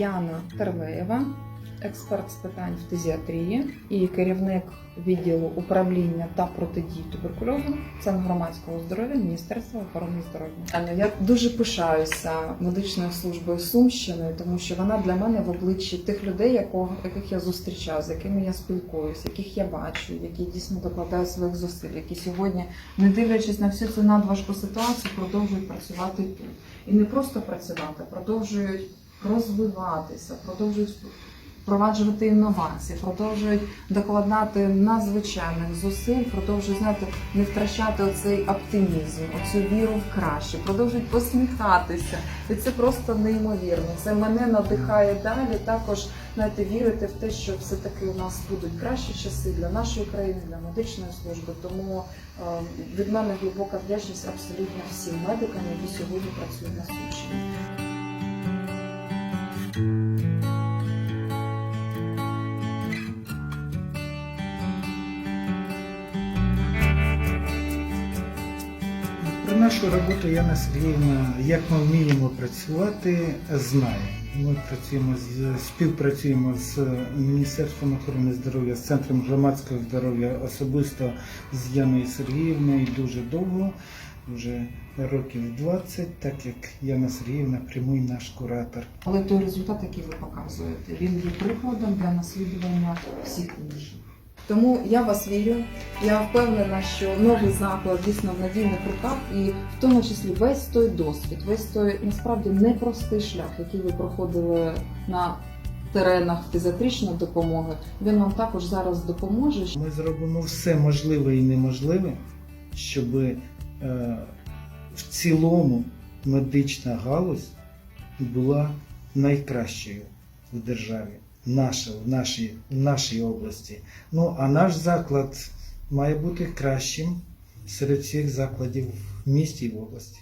Яна Тервеєва, експерт з питань фтизіатрії і керівник відділу управління та протидії туберкульозу Центру громадського здоров'я Міністерства охорони здоров'я. Я дуже пишаюся медичною службою Сумщини, тому що вона для мене в обличчі тих людей, якого, яких я зустрічаю, з якими я спілкуюся, яких я бачу, які дійсно докладають своїх зусиль, які сьогодні, не дивлячись на всю цю надважку ситуацію, продовжують працювати тут. І не просто працювати, продовжують розвиватися, продовжують впроваджувати інновації, продовжують докладати надзвичайних зусиль, продовжують знаєте, не втрачати оцей оптимізм, оцю віру в краще, продовжують посміхатися. І це просто неймовірно. Це мене надихає далі. Також знаєте, вірити в те, що все таки у нас будуть кращі часи для нашої країни, для медичної служби. Тому е, від мене глибока вдячність абсолютно всім медикам, які сьогодні працюють на Сумщині. Нашу роботу Яна Сергіївна, як ми вміємо працювати, знає. Ми працюємо з співпрацюємо з Міністерством охорони здоров'я, з центром громадського здоров'я, особисто з Яною Сергіївною дуже довго, вже років 20, так як Яна Сергіївна прямий наш куратор. Але той результат, який ви показуєте, він є прикладом для наслідування всіх інших. Тому я вас вірю. Я впевнена, що новий заклад дійсно в надійних руках, і в тому числі весь той досвід, весь той насправді непростий шлях, який ви проходили на теренах фтизіатричної допомоги, він вам також зараз допоможе. Ми зробимо все можливе і неможливе, щоб е, в цілому медична галузь була найкращою в державі, наша, в, нашій, в нашій області. Ну а наш заклад має бути кращим серед всіх закладів в місті і в області.